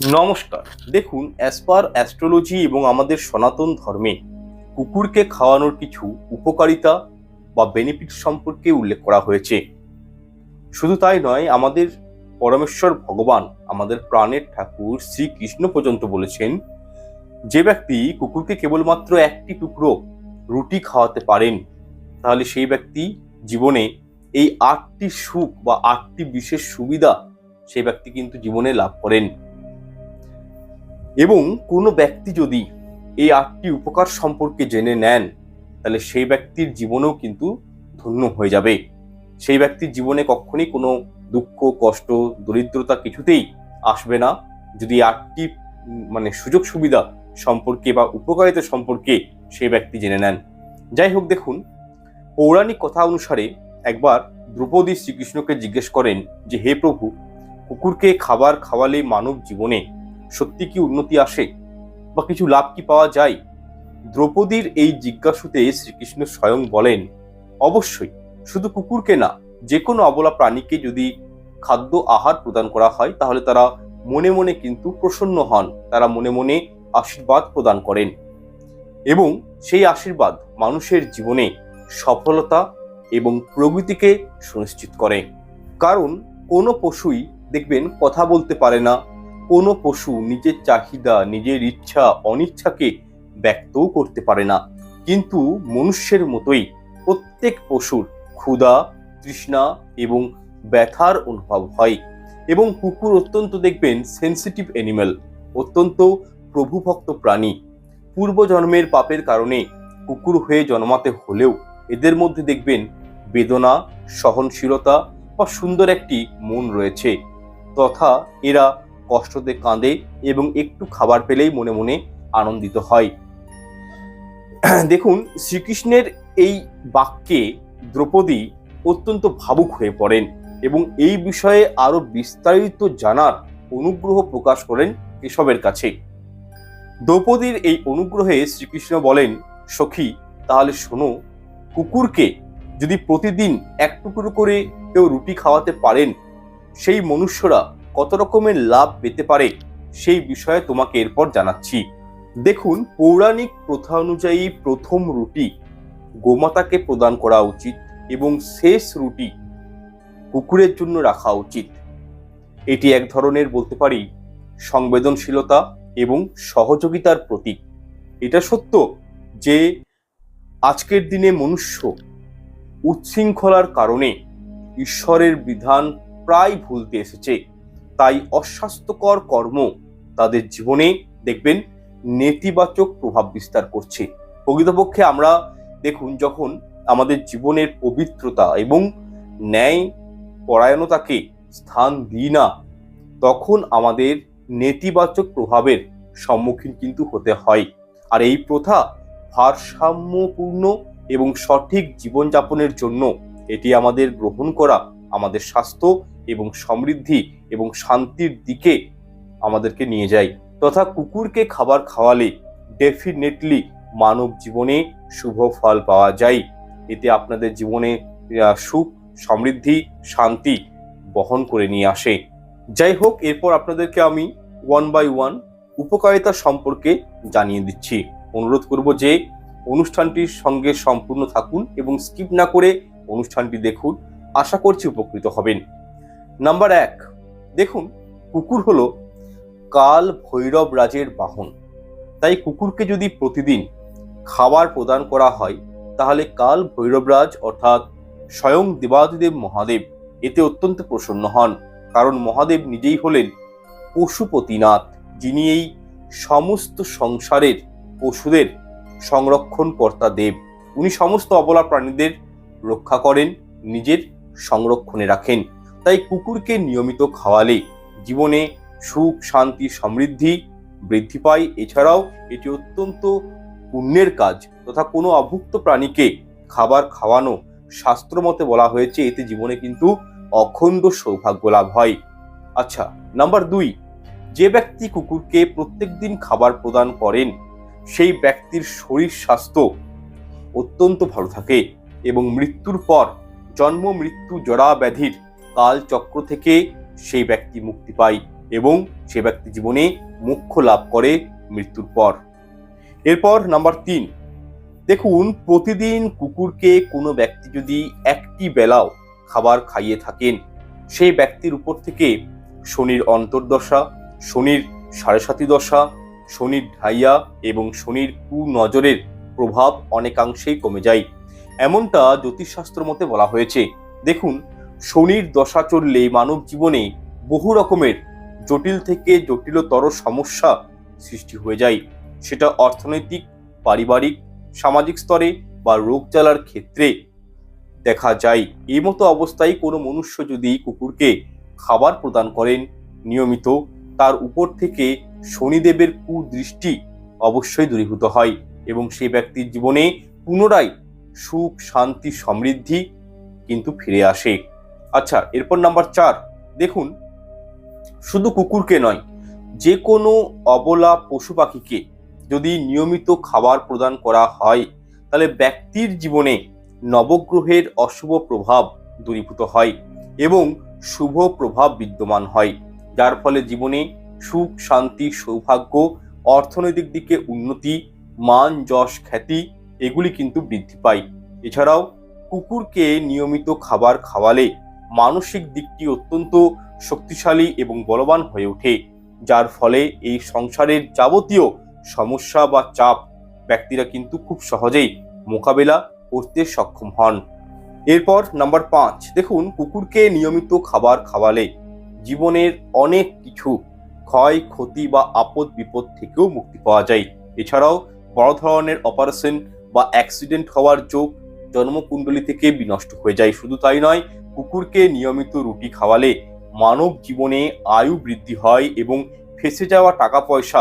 নমস্কার। দেখুন as per astrology এবং আমাদের সনাতন ধর্মে, কুকুরকে খাওয়ানোর কিছু উপকারিতা বা বেনিফিট সম্পর্কে উল্লেখ করা হয়েছে। শুধু তাই নয়, আমাদের পরমেশ্বর ভগবান, আমাদের প্রাণের ঠাকুর শ্রীকৃষ্ণ পর্যন্ত বলেছেন, যে ব্যক্তি কুকুরকে কেবলমাত্র একটি টুকরো রুটি খাওয়াতে পারেন, তাহলে সেই ব্যক্তি জীবনে এই আটটি সুখ বা আটটি বিশেষ সুবিধা সেই ব্যক্তি কিন্তু জীবনে লাভ করেন। এবং কোনো ব্যক্তি যদি এই আটটি উপকার সম্পর্কে জেনে নেন, তাহলে সেই ব্যক্তির জীবনেও কিন্তু ধন্য হয়ে যাবে। সেই ব্যক্তির জীবনে কখনই কোনো দুঃখ, কষ্ট, দরিদ্রতা কিছুতেই আসবে না। যদি আটটি মানে সুযোগ সুবিধা সম্পর্কে বা উপকারিতা সম্পর্কে সেই ব্যক্তি জেনে নেন। যাই হোক, দেখুন, পৌরাণিক কথা অনুসারে একবার দ্রৌপদী শ্রীকৃষ্ণকে জিজ্ঞেস করেন যে, হে প্রভু, কুকুরকে খাবার খাওয়ালে মানব জীবনে সত্যি কি উন্নতি আসে বা কিছু লাভ কি পাওয়া যায়? দ্রৌপদীর এই জিজ্ঞাসুতে শ্রীকৃষ্ণ স্বয়ং বলেন, অবশ্যই, শুধু কুকুরকে না যে কোনো অবলা প্রাণীকে যদি খাদ্য আহার প্রদান করা হয়, তাহলে তারা মনে মনে কিন্তু প্রসন্ন হন, তারা মনে মনে আশীর্বাদ প্রদান করেন। এবং সেই আশীর্বাদ মানুষের জীবনে সফলতা এবং প্রগতিকে সুনিশ্চিত করে। কারণ কোনো পশুই দেখবেন কথা বলতে পারে না কোনো পশু নিজের চাহিদা, নিজের ইচ্ছা, অনিচ্ছাকে ব্যক্তও করতে পারে না। কিন্তু মনুষ্যের মতোই প্রত্যেক পশুর ক্ষুধা, তৃষ্ণা এবং ব্যথার অনুভব হয় এবং কুকুর অত্যন্ত দেখবেন সেন্সিটিভ অ্যানিমেল অত্যন্ত প্রভুভক্ত প্রাণী। পূর্বজন্মের পাপের কারণে কুকুর হয়ে জন্মাতে হলেও এদের মধ্যে দেখবেন বেদনা, সহনশীলতা বা সুন্দর একটি মন রয়েছে। তথা এরা কষ্টতে কাঁদে এবং একটু খাবার পেলেই মনে মনে আনন্দিত হয়। দেখুন, শ্রীকৃষ্ণের এই বাক্যে দ্রৌপদী অত্যন্ত ভাবুক হয়ে পড়েন এবং এই বিষয়ে আরও বিস্তারিত জানার অনুগ্রহ প্রকাশ করেন কেশবের কাছে। দ্রৌপদীর এই অনুগ্রহে শ্রীকৃষ্ণ বলেন, সখী, তাহলে শোনো, কুকুরকে যদি প্রতিদিন এক টুকরো করে কেউ রুটি খাওয়াতে পারেন, সেই মনুষ্যরা কত রকমের লাভ পেতে পারে সেই বিষয়ে তোমাকে এরপর জানাচ্ছি। দেখুন, পৌরাণিক প্রথা অনুযায়ী প্রথম রুটি গোমাতাকে প্রদান করা উচিত এবং শেষ রুটি কুকুরের জন্য রাখা উচিত। এটি এক ধরনের বলতে পারি সংবেদনশীলতা এবং সহযোগিতার প্রতীক। এটা সত্য যে আজকের দিনে মনুষ্য উচ্ছৃঙ্খলার কারণে ঈশ্বরের বিধান প্রায় ভুলতে এসেছে। তাই অস্বাস্থ্যকর কর্ম তাদের জীবনে দেখবেন নেতিবাচক প্রভাব বিস্তার করছে। প্রকৃতপক্ষে আমরা দেখুন যখন আমাদের জীবনের পবিত্রতা এবং ন্যায় পরায়ণতাকে স্থান দিই না, তখন আমাদের নেতিবাচক প্রভাবের সম্মুখীন কিন্তু হতে হয়। আর এই প্রথা ভারসাম্যপূর্ণ এবং সঠিক জীবনযাপনের জন্য এটি আমাদের গ্রহণ করা আমাদের স্বাস্থ্য এবং সমৃদ্ধি এবং শান্তির দিকে আমাদেরকে নিয়ে যায়। তথা কুকুরকে খাবার খাওয়ালে ডেফিনেটলি মানব জীবনে শুভ ফল পাওয়া যায়। এতে আপনাদের জীবনে সুখ, সমৃদ্ধি, শান্তি বহন করে নিয়ে আসে। যাই হোক, এরপর আপনাদেরকে আমি ওয়ান বাই ওয়ান উপকারিতা সম্পর্কে জানিয়ে দিচ্ছি। অনুরোধ করব যে অনুষ্ঠানটির সঙ্গে সম্পূর্ণ থাকুন এবং স্কিপ না করে অনুষ্ঠানটি দেখুন। আশা করছি উপকৃত হবেন। নাম্বার এক দেখুন, কুকুর হলো কাল ভৈরব রাজের বাহন। তাই কুকুরকে যদি প্রতিদিন খাবার প্রদান করা হয়, তাহলে কাল ভৈরবরাজ অর্থাৎ স্বয়ং দেবাদিদেব মহাদেব এতে অত্যন্ত প্রসন্ন হন। কারণ মহাদেব নিজেই হলেন পশুপতিনাথ, যিনি এই সমস্ত সংসারের পশুদের সংরক্ষণ কর্তা দেব। উনি সমস্ত অবলা প্রাণীদের রক্ষা করেন, নিজের সংরক্ষণে রাখেন। তাই কুকুরকে নিয়মিত খাওয়ালে জীবনে সুখ, শান্তি, সমৃদ্ধি বৃদ্ধি পায়। এছাড়াও এটি অত্যন্ত পুণ্যের কাজ তথা কোনো অভুক্ত প্রাণীকে খাবার খাওয়ানো শাস্ত্রমতে বলা হয়েছে, এতে জীবনে কিন্তু অখণ্ড সৌভাগ্য লাভ হয়। আচ্ছা নাম্বার দুই, যে ব্যক্তি কুকুরকে প্রত্যেক দিন খাবার প্রদান করেন, সেই ব্যক্তির শরীর স্বাস্থ্য অত্যন্ত ভালো থাকে এবং মৃত্যুর পর জন্ম, মৃত্যু জরা ব্যাধির কাল চক্র থেকে সেই ব্যক্তি মুক্তি পায় এবং সে ব্যক্তি জীবনে মোক্ষ লাভ করে মৃত্যুর পর। এরপর নাম্বার তিন। দেখুন, প্রতিদিন কুকুরকে কোনো ব্যক্তি যদি একটি বেলাও খাবার খাইয়ে থাকেন, সেই ব্যক্তির উপর থেকে শনির অন্তর্দশা, শনির সাড়ে সাতি দশা, শনির ঢাইয়া এবং শনির কুনজরের প্রভাব অনেকাংশেই কমে যায়। এমনটা জ্যোতিষশাস্ত্র মতে বলা হয়েছে। দেখুন শনির দশা চললে মানব জীবনে বহু রকমের জটিল থেকে জটিলতর সমস্যা সৃষ্টি হয়ে যায়। সেটা অর্থনৈতিক, পারিবারিক, সামাজিক স্তরে বা রোগ জ্বালার ক্ষেত্রে দেখা যায়। এই মতো অবস্থায় কোনো মনুষ্য যদি কুকুরকে খাবার প্রদান করেন নিয়মিত, তার উপর থেকে শনিদেবের কুদৃষ্টি অবশ্যই দূরীভূত হয় এবং সেই ব্যক্তির জীবনে পুনরায় সুখ, শান্তি, সমৃদ্ধি কিন্তু ফিরে আসে। আচ্ছা এরপর নাম্বার চার। দেখুন, শুধু কুকুরকে নয় যে কোনো অবলা পশু পাখিকে যদি নিয়মিত খাবার প্রদান করা হয়, তাহলে ব্যক্তির জীবনে নবগ্রহের অশুভ প্রভাব দূরীভূত হয় এবং শুভ প্রভাব বিদ্যমান হয়, যার ফলে জীবনে সুখ, শান্তি, সৌভাগ্য, অর্থনৈতিক দিকে উন্নতি, মান, যশ, খ্যাতি, এগুলি কিন্তু বৃদ্ধি পায়। এছাড়াও কুকুরকে নিয়মিত খাবার খাওয়ালে মানসিক দিকটি অত্যন্ত শক্তিশালী এবং বলবান হয়ে ওঠে, যার ফলে এই সংসারের যাবতীয় সমস্যা বা চাপ ব্যক্তিরা কিন্তু খুব সহজেই মোকাবেলা করতে সক্ষম হন। এরপর নাম্বার পাঁচ, দেখুন কুকুরকে নিয়মিত খাবার খাওয়ালে জীবনের অনেক কিছু ক্ষয়, ক্ষতি বা আপদ, বিপদ থেকেও মুক্তি পাওয়া যায়। এছাড়াও বড় ধরনের অপারেশন বা অ্যাক্সিডেন্ট হওয়ার যোগ জন্মকুণ্ডলী থেকে বিনষ্ট হয়ে যায়। শুধু তাই নয় কুকুরকে নিয়মিত রুটি খাওয়ালে মানব জীবনে আয়ু বৃদ্ধি হয় এবং ফেসে যাওয়া টাকা পয়সা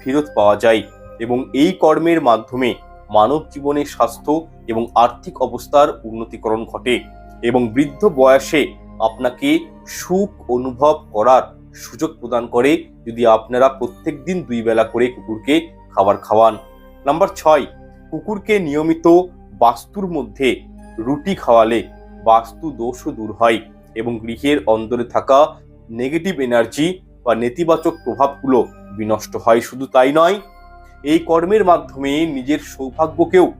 ফেরত পাওয়া যায় এবং এই কর্মের মাধ্যমে মানব জীবনে স্বাস্থ্য এবং আর্থিক অবস্থার উন্নতিকরণ ঘটে এবং বৃদ্ধ বয়সে আপনাকে সুখ অনুভব করার সুযোগ প্রদান করে যদি আপনারা প্রত্যেক দিন দুই বেলা করে কুকুরকে খাবার খাওয়ান। নাম্বার ছয়, কুকুরকে নিয়মিত বাস্তুর মধ্যে রুটি খাওয়ালে বাস্তু দোষও দূর হয় এবং গৃহের অন্দরে থাকা নেগেটিভ এনার্জি বা নেতিবাচক প্রভাবগুলো বিনষ্ট হয়। শুধু তাই নয়, এই কর্মের মাধ্যমে নিজের সৌভাগ্যকেও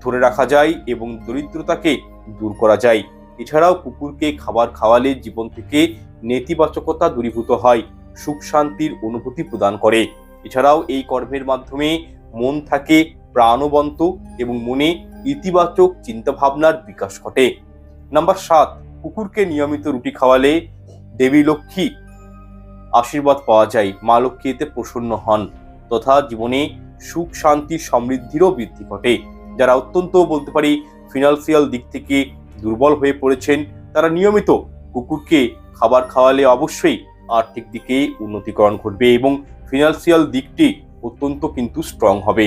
ধরে রাখা যায় এবং দরিদ্রতাকে দূর করা যায়। এছাড়াও কুকুরকে খাবার খাওয়ালে জীবন থেকে নেতিবাচকতা দূরীভূত হয়, সুখ শান্তির অনুভূতি প্রদান করে। এছাড়াও এই কর্মের মাধ্যমে মন থাকে প্রাণবন্ত এবং মনে ইতিবাচক চিন্তাভাবনার বিকাশ ঘটে। নাম্বার সাত, কুকুরকে নিয়মিত রুটি খাওয়ালে দেবী লক্ষ্মী আশীর্বাদ পাওয়া যায়। মা লক্ষ্মী এতে প্রসন্ন হন তথা জীবনে সুখ, শান্তি, সমৃদ্ধিরও বৃদ্ধি ঘটে। যারা অত্যন্ত বলতে পারি ফিনান্সিয়াল দিক থেকে দুর্বল হয়ে পড়েছেন, তারা নিয়মিত কুকুরকে খাবার খাওয়ালে অবশ্যই আর্থিক দিকে উন্নতিকরণ ঘটবে এবং ফিনান্সিয়াল দিকটি অত্যন্ত কিন্তু স্ট্রং হবে।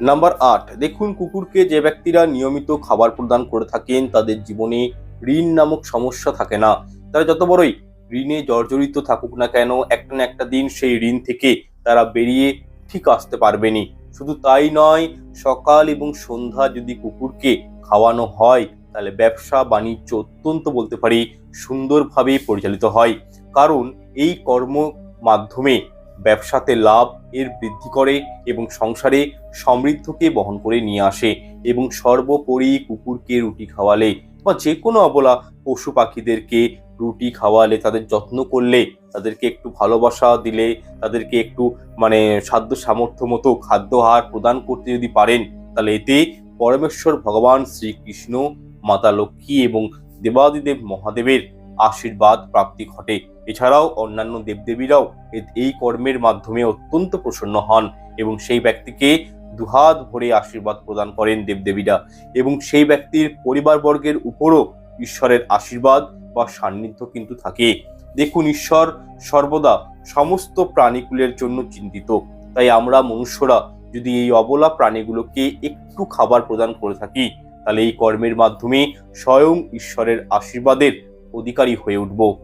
নাম্বার আট, দেখুন কুকুরকে যে ব্যক্তিরা নিয়মিত খাবার প্রদান করে থাকেন, তাদের জীবনে ঋণ নামক সমস্যা থাকে না। তারা যত বড়ই ঋণে জর্জরিত থাকুক না কেন, একটা না একটা দিন সেই ঋণ থেকে তারা বেরিয়ে ঠিক আসতে পারবেনি শুধু তাই নয়, সকাল এবং সন্ধ্যা যদি কুকুরকে খাওয়ানো হয়, তাহলে ব্যবসা বাণিজ্য অত্যন্ত বলতে পারি সুন্দরভাবে পরিচালিত হয়। কারণ এই কর্ম মাধ্যমে ব্যবসাতে লাভ এর বৃদ্ধি করে এবং সংসারে সমৃদ্ধকে বহন করে নিয়ে আসে এবং সর্বোপরি কুকুরকে রুটি খাওয়ালে বা যে কোনো অবলা পশু পাখিদেরকে রুটি খাওয়ালে, তাদের যত্ন করলে, তাদেরকে একটু ভালোবাসা দিলে, তাদেরকে একটু মানে সাধ্য সামর্থ্য মতো খাদ্য আহার প্রদান করতে যদি পারেন, তাহলে এতে পরমেশ্বর ভগবান শ্রীকৃষ্ণ, মাতা লক্ষ্মী এবং দেবাদিদেব মহাদেবের আশীর্বাদ প্রাপ্তি ঘটে। এছাড়াও অন্যান্য দেবদেবীরাও এই কর্মের মাধ্যমে অত্যন্ত প্রসন্ন হন এবং সেই ব্যক্তিকে দুহাত ভরে আশীর্বাদ প্রদান করেন দেবদেবীরা এবং সেই ব্যক্তির পরিবারবর্গের উপরও ঈশ্বরের আশীর্বাদ বা সান্নিধ্য কিন্তু থাকে। দেখুন, ঈশ্বর সর্বদা সমস্ত প্রাণীকুলের জন্য চিন্তিত। তাই আমরা মনুষ্যরা যদি এই অবলা প্রাণীগুলোকে একটু খাবার প্রদান করে থাকি, তাহলে এই কর্মের মাধ্যমে স্বয়ং ঈশ্বরের আশীর্বাদের অধিকারী হয়ে উঠব।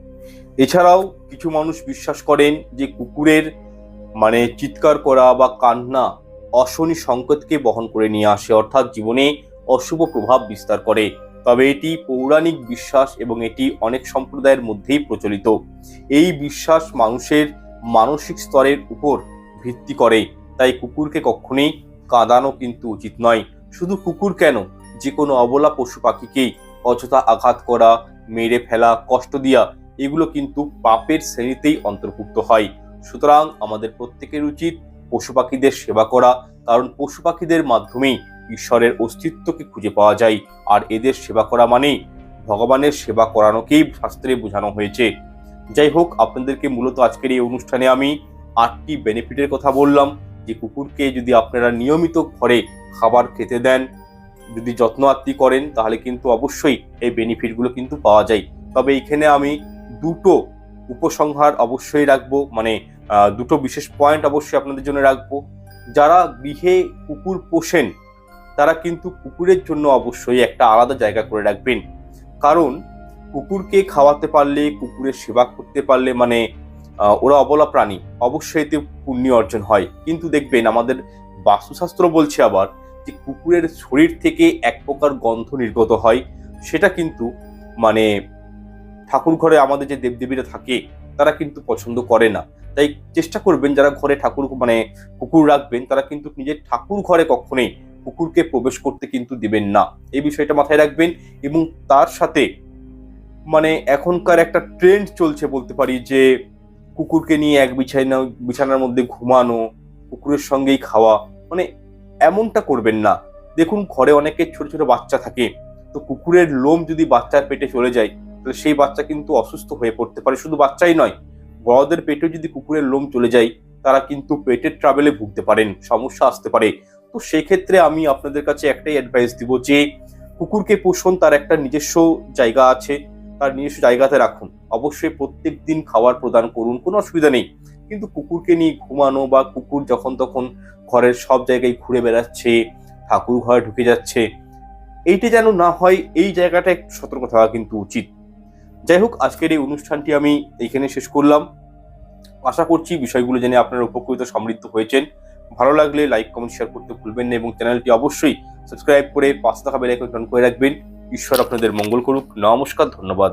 এছাড়াও কিছু মানুষ বিশ্বাস করেন যে কুকুরের মানে চিৎকার করা বা কান্না অশনি সংকেতকে বহন করে নিয়ে আসে, অর্থাৎ জীবনে অশুভ প্রভাব বিস্তার করে। তবে এটি পৌরাণিক বিশ্বাস এবং এটি অনেক সম্প্রদায়ের মধ্যেই প্রচলিত। এই বিশ্বাস মানুষের মানসিক স্তরের উপর ভিত্তি করে। তাই কুকুরকে কখনোই কাঁদানো কিন্তু উচিত নয়। শুধু কুকুর কেন? যে কোনো অবলা পশু পাখিকেই অযথা আঘাত করা মেরে ফেলা, কষ্ট দেওয়া এগুলো কিন্তু পাপের শ্রেণীতেই অন্তর্ভুক্ত হয়। সুতরাং আমাদের প্রত্যেকের উচিত পশু পাখিদের সেবা করা, কারণ পশু পাখিদের মাধ্যমেই ঈশ্বরের অস্তিত্বকে খুঁজে পাওয়া যায়। আর এদের সেবা করা মানেই ভগবানের সেবা করানোকেই শাস্ত্রে বোঝানো হয়েছে। যাই হোক, আপনাদেরকে মূলত আজকের এই অনুষ্ঠানে আমি আটটি বেনিফিটের কথা বললাম। যে কুকুরকে যদি আপনারা নিয়মিত ঘরে খাবার খেতে দেন যদি যত্ন আত্মি করেন, তাহলে কিন্তু অবশ্যই এই বেনিফিটগুলো কিন্তু পাওয়া যায়। তবে এখানে আমি দুটো উপসংহার অবশ্যই রাখব মানে দুটো বিশেষ পয়েন্ট অবশ্যই আপনাদের জন্য রাখব। যারা গৃহে কুকুর পোষেন, তারা কিন্তু কুকুরের জন্য অবশ্যই একটা আলাদা জায়গা করে রাখবেন। কারণ, কুকুরকে খাওয়াতে পারলে, কুকুরের সেবা করতে পারলে মানে ওরা অবলা প্রাণী, অবশ্যই এতে পুণ্য অর্জন হয়। কিন্তু দেখবেন আমাদের বাস্তুশাস্ত্র বলছে আবার যে কুকুরের শরীর থেকে এক প্রকার গন্ধ নির্গত হয়, সেটা কিন্তু মানে ঠাকুর ঘরে আমাদের যে দেবদেবীরা থাকে, তারা কিন্তু পছন্দ করে না। তাই চেষ্টা করবেন যারা ঘরে ঠাকুর মানে কুকুর রাখবেন, তারা কিন্তু নিজের ঠাকুর ঘরে কখনোই কুকুরকে প্রবেশ করতে কিন্তু দিবেন না। এই বিষয়টা মাথায় রাখবেন এবং তার সাথে মানে এখনকার একটা ট্রেন্ড চলছে বলতে পারি যে কুকুরকে নিয়ে এক বিছানা, বিছানার মধ্যে ঘুমানো, কুকুরের সঙ্গেই খাওয়া মানে এমনটা করবেন না। দেখুন, ঘরে অনেকের ছোট ছোট বাচ্চা থাকে। তো কুকুরের লোম যদি বাচ্চার পেটে চলে যায়, তাহলে সেই বাচ্চা কিন্তু অসুস্থ হয়ে পড়তে পারে। শুধু বাচ্চাই নয়, বড়দের পেটেও যদি কুকুরের লোম চলে যায়, তারা কিন্তু পেটের ট্রাভেলে ভুগতে পারেন, সমস্যা আসতে পারে। তো সেক্ষেত্রে আমি আপনাদের কাছে একটাই অ্যাডভাইস দিব যে, কুকুরকে পোষণ তার একটা নিজস্ব জায়গা আছে, তার নিজস্ব জায়গাতে রাখুন। অবশ্যই প্রত্যেক দিন খাবার প্রদান করুন, কোনো অসুবিধা নেই। কিন্তু কুকুরকে নিয়ে ঘুমানো বা কুকুর যখন তখন ঘরের সব জায়গায় ঘুরে বেড়াচ্ছে, ঠাকুর ঘরে ঢুকে যাচ্ছে, এইটা যেন না হয়, এই জায়গাটা একটু সতর্ক থাকা কিন্তু উচিত। যাই হোক, আজকের এই অনুষ্ঠানটি আমি এইখানে শেষ করলাম। আশা করছি বিষয়গুলো জেনে আপনারা উপকৃত সমৃদ্ধ হয়েছেন। ভালো লাগলে লাইক, কমেন্ট, শেয়ার করতে ভুলবেন না এবং চ্যানেলটি অবশ্যই সাবস্ক্রাইব করে পাশে থাকা বেল আইকন অন করে রাখবেন। ঈশ্বর আপনাদের মঙ্গল করুক। নমস্কার, ধন্যবাদ।